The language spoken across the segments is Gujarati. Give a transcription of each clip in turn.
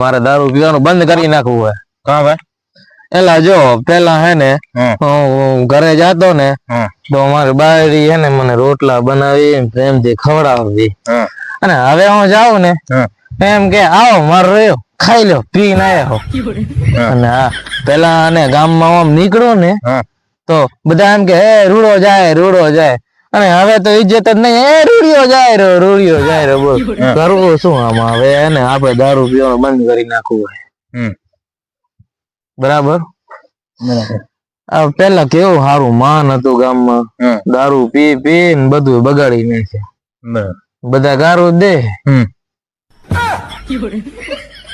મારે દારૂ પીવાનું બંધ કરી નાખવું હોય. કા ભાઈ. એલા જો પેલા હે ને હું. ઘરે જાતો ને તો મારી બાયરી હે ને મને રોટલા બનાવી પ્રેમથી ખવડાવતી હમ. અને હવે હું જાઉં ને એમ કે આવો મારો રહ્યો. ખાઈ લો પી ના આવ્યો અને હા પેલા અને ગામમાં આમ નીકળો ને તો બધા એમ કે એ રૂડો જાય રૂડો જાય. અને હવે તો ઇજ્જત જ નહીં. એ રૂડિયો જાય રહ્યો રૂડિયો જાય રહ્યો બોલ. કરવું શું આમાં હવે એને આપણે દારૂ પીવાનું બંધ કરી નાખવું હોય. બરાબર? આ પેલા કેવું સારું માન હતું ગામમાં. દારૂ પી પી ને બધું બગાડી નાખે. બધા ગારું દે.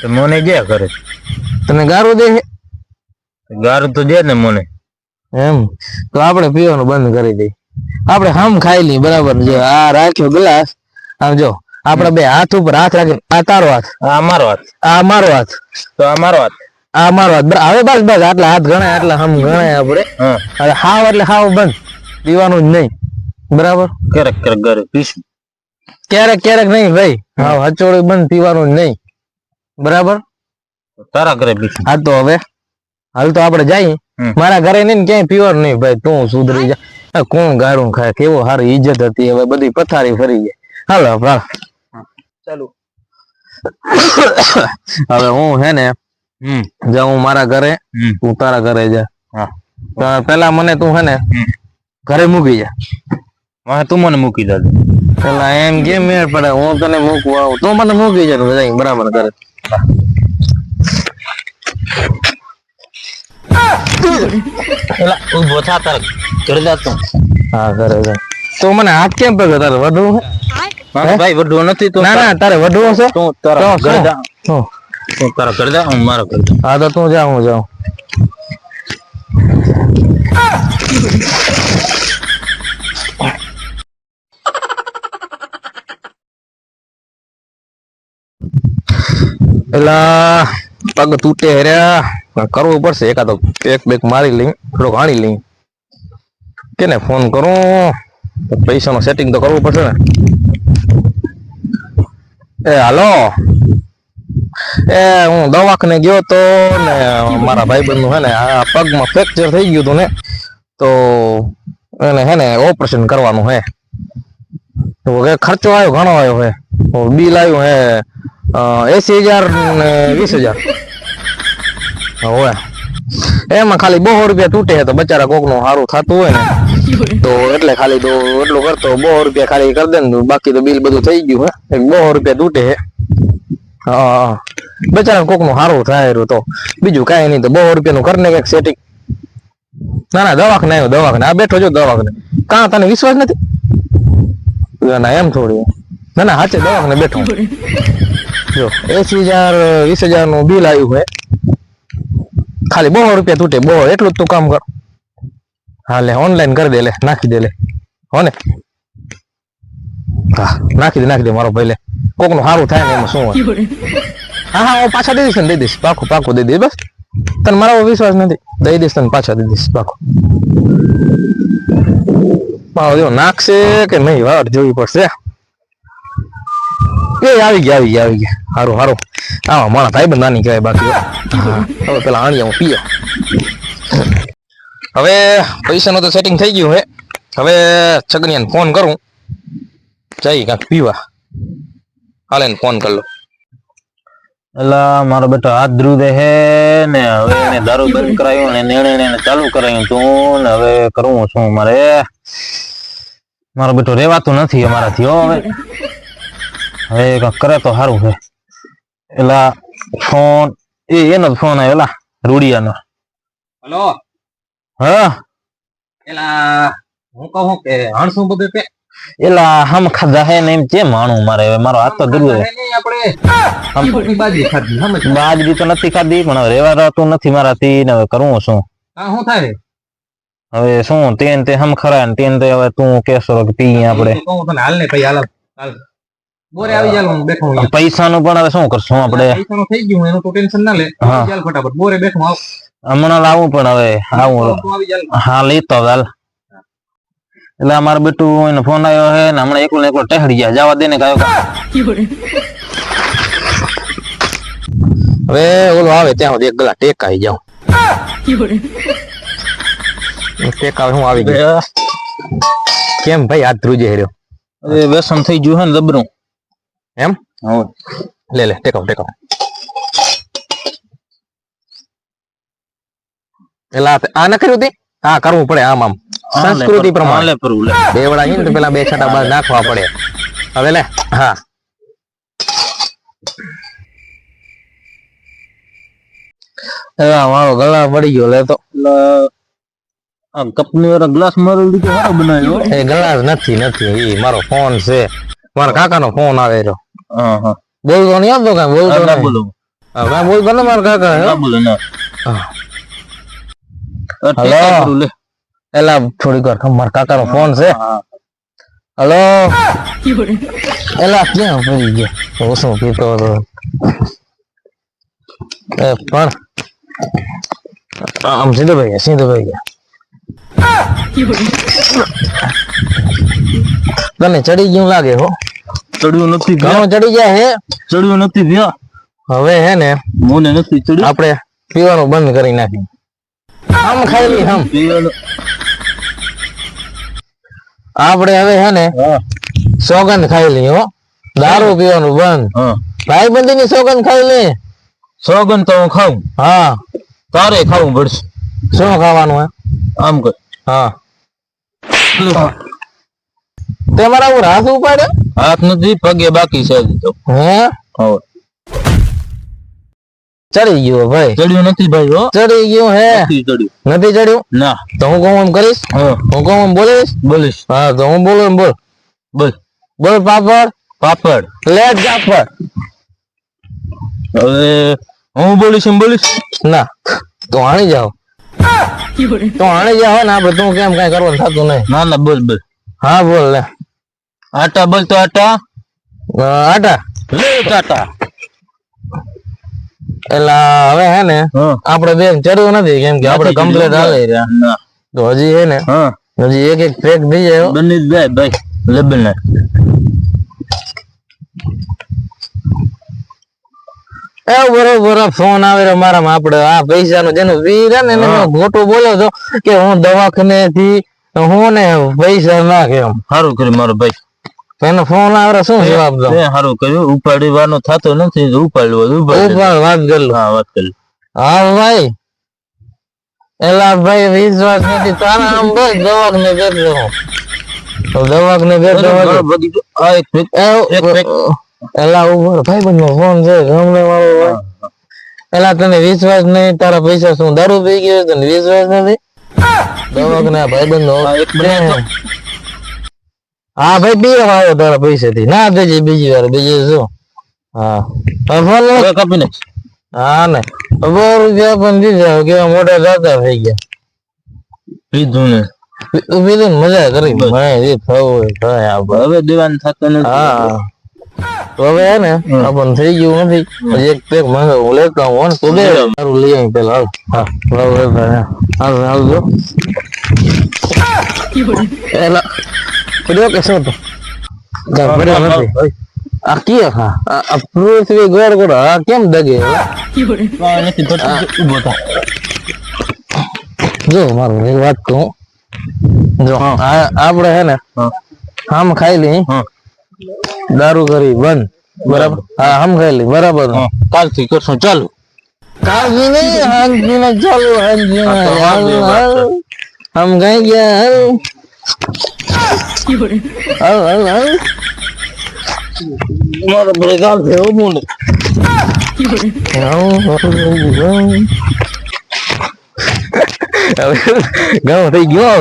મને ગયા કરે તને ગારું દે? ગારું તો દે ને મને. એમ? તો આપણે પીવાનું બંધ કરી દઈ આપણે હમ ખાઈ લઈ બરાબર. જો આ રાખ્યો ગ્લાસ આમ જો આપડે બે હાથ ઉપર હાથ રાખી આ તારો હાથ આ મારો હાથ. આ મારો હાથ. તો આ મારો હાથ. આ મારો હાથ. હવે બસ બસ આટલા હાથ ગણાય આટલા હમ ગણાય આપણે. હવે હાવ એટલે હાવ બંધ. પીવાનું જ નહીં. બરાબર? ક્યારેક ક્યારેક ઘરે પીશું. ક્યારેક ક્યારેક નહીં ભાઈ. હાવ હચોડું બંધ પીવાનું જ નહીં. બરાબર? તારા ઘરે પીશું. હા તો હવે. હાલ તો આપણે જઈએ. મારા ઘરે નહીં ક્યાંય પીવાનું નહીં ભાઈ. તું સુધરી જા. કોણ ગારું ખાય? કેવો સારી ઈજ્જત હતી? હવે બધી પથારી ફરી ગઈ. હાલો હાલ. ચાલુ. હવે હું હે ને જાઉં મારા ઘરે તું તારા ઘરે જા. હા. પેલા મને તું હે ને ઘરે મૂકી જા. હા તું મને મૂકી દે. પેલા એમ કેમ મેળ પડે? હું તને મૂકવા આવું. તું મને મૂકી જાય બરાબર ઘરે. પેલા ઊભો થા તાર. ઘરે હા ઘરે જા. તો મને હાથ કેમ પગ? તારે વધવું ભાઈ વડવો નથી તું ના ના તારે વધવું છે? તું તારા ઘરે જા તું તારા ઘરે જા હું મારા ઘરે હા તો તું જા હું જાઉં. પેલા પગ તૂટે હેર્યા કરવું પડશે. એકાદો એક બેક મારી લઈ થોડોક હાણી લઈ. કેને ફોન કરું? પૈસાનું સેટિંગ તો કરવું પડશે ને. એ, હાલો? એ, હું દવાખાને ગયો તો ને મારા ભાઈબંધનું હે ને આ પગમાં ફ્રેક્ચર થઈ ગયું હતું ને, તો એને હે ને ઓપરેશન કરવાનું હે. તો ખર્ચો આવ્યો, ઘણો આવ્યો હે. બિલ આવ્યું હે એસી હજાર ને વીસ હજાર. હવે. એમાં ખાલી બહુ રૂપિયા તૂટે તો બચારા કોકનું સારું થતું હોય ને. તો એટલે ખાલી તો એટલું કરતો બહુ રૂપિયા ખાલી કરી દે ને બાકી તો બિલ બધું થઈ ગયું હે. બહુ રૂપિયા તૂટે હે. હા બચારા કોકનું સારું થાય તો. બીજું કાંઈ નહીં તો બહુ રૂપિયાનું કરને કંઈક સેટિંગ ના ના દવાખાને આવ્યો દવાખાને. આ બેઠો જો દવાખાને. કાં તને વિશ્વાસ નથી? ના, ના એમ થોડી. ના ના હાચે દવાખાને બેઠો. જો એસી હજાર વીસ હજારનું બિલ આવ્યું હે. ખાલી બહુ રૂપિયા તૂટે બહુ. એટલું જ તું કામ કર. હા, લે ઓનલાઈન કરી દે, લે, નાખી દે, લે. હો ને? હા, નાખી દે નાખી દે, મારો ભાઈ, લે. કોકનું સારું થાય ને એમાં શું હોય? હા હા, હું પાછા દઈ દઈશ ને દઈ દઈશ. પાકું પાકું દઈ દઈશ, બસ. તને મારો વિશ્વાસ નથી. દઈ દઈશ તને પાછા, દઈ દઈશ, પાકું. મારો નાખશે કે નહીં વાટ જોવી પડશે. એ આવી ગયા આવી ગયા આવી ગયા. હારું હારું. આવા મારા ભાઈ બંધ નાની કહેવાય બાકી. હવે પેલા આણિયા હું પીયો હવે પૈસાનું તો સેટિંગ થઈ ગયું હે હવે છગનિયાને ફોન કરું. જઈ કાંક પીવા. હાલે ને ફોન કરી લો એલા મારો બેટો હાથ ધ્રુવે હે ને હવે એને દારૂ બંધ કરાયું ને એને એને ચાલુ કરાયું તું ને હવે કરવું છું મારે. મારો બેટો રેવાતું નથી અમારાથી હો હવે. હવે કાંઈક કરે તો સારું છે. એલા ફોન એ એનો જ ફોન આવ્યો એલા રૂડિયાનો. હલો? હા. એલા હું કહું કે હણસું બધું તે એલા હમ ખાધા હે ને એમ કેમ માણું મારે? હવે મારો હાથ તો ધ્રુવે આપણે? બાજી ખાધી સમજ? બાજરી તો નથી ખાધી પણ હવે રેવા રહેતું નથી મારાથી ને હવે કરવું શું? થાય? હવે શું તેન તે હમ ખરા ને તેન તે હવે તું કેસો કે પી આપણે. કહું તને હાલ ને ભાઈ હાલ હાલ. બોરે આવી જાલ હું બેઠો પૈસા નું પણ હવે શું કરશું આપણે? પૈસાનું થઈ ગયું એનું તો ટેન્શન ના લે. હા. ફટાફટ બોરે બેઠો આવ હમણાં લાવું પણ હવે આવું હા લેતો હાલ. એટલે અમારું બેટું એનો ફોન આવ્યો છે ને હમણાં એકલો ને એકલો ટેહડી ગયા. જવા દે ને કયો હવે ઓલો આવે ત્યાં સુધી એક ગલા ટેક આવી જાઉં. ટેક આવે હું આવી ગયો. કેમ ભાઈ હાથ ધ્રુજે હેર્યો અરે વ્યસન થઈ ગયું હે ને દબરું. એમ? હવે લે લે ટેક આવ ટેક આવ એલા આ ન કર્યું તી હા કરવું પડે આમ આમ. સંસ્કૃતિ પ્રમાણે. લે પરુ લે બેવડા છે ને પેલા બે છાટા બાદ નાખવા પડે. હવે લે હા. મારો ગળા પડી ગયો લે તો. કપની વાળા ગ્લાસ મારો બનાવ્યો એ ગ્લાસ નથી નથી. એ મારો ફોન છે. મારા કાકાનો ફોન આવે રહ્યો. હા હા બોલતો નહીં આવતો કઈ બોલતો ના બોલો. કાંઈ બોલતો ને મારા કાકા બોલો ના. હા. આ ટેકા કરું લે. એલા થોડીક વાર મારા કાકાનો ફોન છે. હલો. એલા ક્યાં પડી ગયો? હું શું પીતો હતો? એ પણ. આમ સીધો ભાઈ ગયા સીધો ભાઈ ગયા. તને ચડી ગયું લાગે હો? ચડ્યું નથી ભ્યા ચડી ગયા હે? ચડ્યું નથી ભ્યા હવે હે ને મને નથી ચડ્યું. આપણે પીવાનું બંધ કરી નાખી આમ ખાઈ પીવાનું આપણે હવે હે ને સોગંદ ખાઈ હો. દારૂ પીવાનું બંધ. હા. ભાઈ બંધી ની સોગંદ ખાઈ લે સોગંદ તો હું ખાઉં. હા. તારે ખાવું પડશે. શું ખાવાનું હે? આમ કર. હા. તે મારા ઉપર હાથ ઉપાડ્યો? હાથ નથી પગે બાકી છે હે? હવે ચડી ગયો ભાઈ. ચડ્યું નથી ભાઈ હો. ચડી ગયું હે. નથી ચડ્યું. નથી ચડ્યું? ના. તો હું કહું એમ કરીશ? હું. કહું એમ બોલીશ? બોલીશ. હા તો હું બોલું એમ બોલ. બોલ. બોલ પાપડ. પાપડ. લેટ જાફર હવે હું બોલીશ એમ બોલીશ? ના. તો આણી જાઓ. તો આણી જાઓ ના બધું કેમ કઈ કરવાનું થતું નહીં. ના ના બોલ બોલ. હા બોલ લે. આટા બોલ તો આટા. આટા. લે ટાટા એટલે હવે હે ને આપડે બેન બે ચડવું નથી કેમ કે આપડે કમ્પ્લીટ આવે રહ્યા તો હજી હે ને હજી એક એક પેક થઈ જાય બની જાય ભાઈ લેબલ એ બરોબર ફોન આવે રહ્યો મારામાં આપણે આ પૈસા નું જેનું વીર ને એને ખોટું બોલ્યો છો કે હું દવાખાને થી હું ને પૈસા નાખે એમ. સારું કર્યું મારો ભાઈ. એનો ફોન આવે શું જવાબ દો એ સારું કર્યું ઉપાડવાનો થતો નથી ઉપાડવો ઉપાડી વાત કરી લો. હા વાત કરી હા ભાઈ એલા ભાઈ વિશ્વાસ નથી તારા આમ બસ દવાક ને તો દવાખાને બેઠો ઘણો બધી જો- આ એક એક એલા ઉપર ભાઈ બંધ નો ફોન છે ગમે વાળો હોય. એલા તને વિશ્વાસ નહીં તારા પૈસા શું દારૂ પી ગયો તને વિશ્વાસ નથી? દવાખાને ભાઈ બંધ નો એક તો. હા ભાઈ બે આવ્યો તારા પૈસા થી ના દેજે બીજી વાર. બીજી શું? હા. ફોન. કાપી નાખ. હા ને. બહુ રૂપિયા પણ દીધા. કેવા મોટા દાદા થઈ ગયા. પીધું ને. બીજું મજા કરી. ભાઈ જે થવું હોય થાય હવે દેવાનું થતો નથી. હા. તો હવે હે ને આપણ થઈ ગયું નથી. હજી એક પેક માંગે હું લેતો આવું તો બે મારું લઈ આવી પેલા. હાલ. હા. હાલ ભાઈ હાલ હાલ. જો એલા પડ્યો કે શું તો જા, પડ્યો નથી આ કયો હા આ આ પૃથ્વી ગોળ ગોળ આ કેમ દગે આ નથી ભરતું છે, ઊભો થા જો મારું એક વાત કહું જો આ આપણે હે ને હા આમ ખાઈ લઈ હા દારૂ કરી બંધ બરાબર હા આમ ખાઈ લઈ બરાબર હા કાલથી કરશું ચાલુ કાલથી નહીં હાંજથી ને ચાલુ હાંજથી ને હા, તો હાલ, હાંજની વાત હાલ. આમ કઈ ગયા હાલ હાલ હાલ. મારો કાલ થયો મુંડ. હવે ઘણો થઈ ગયો.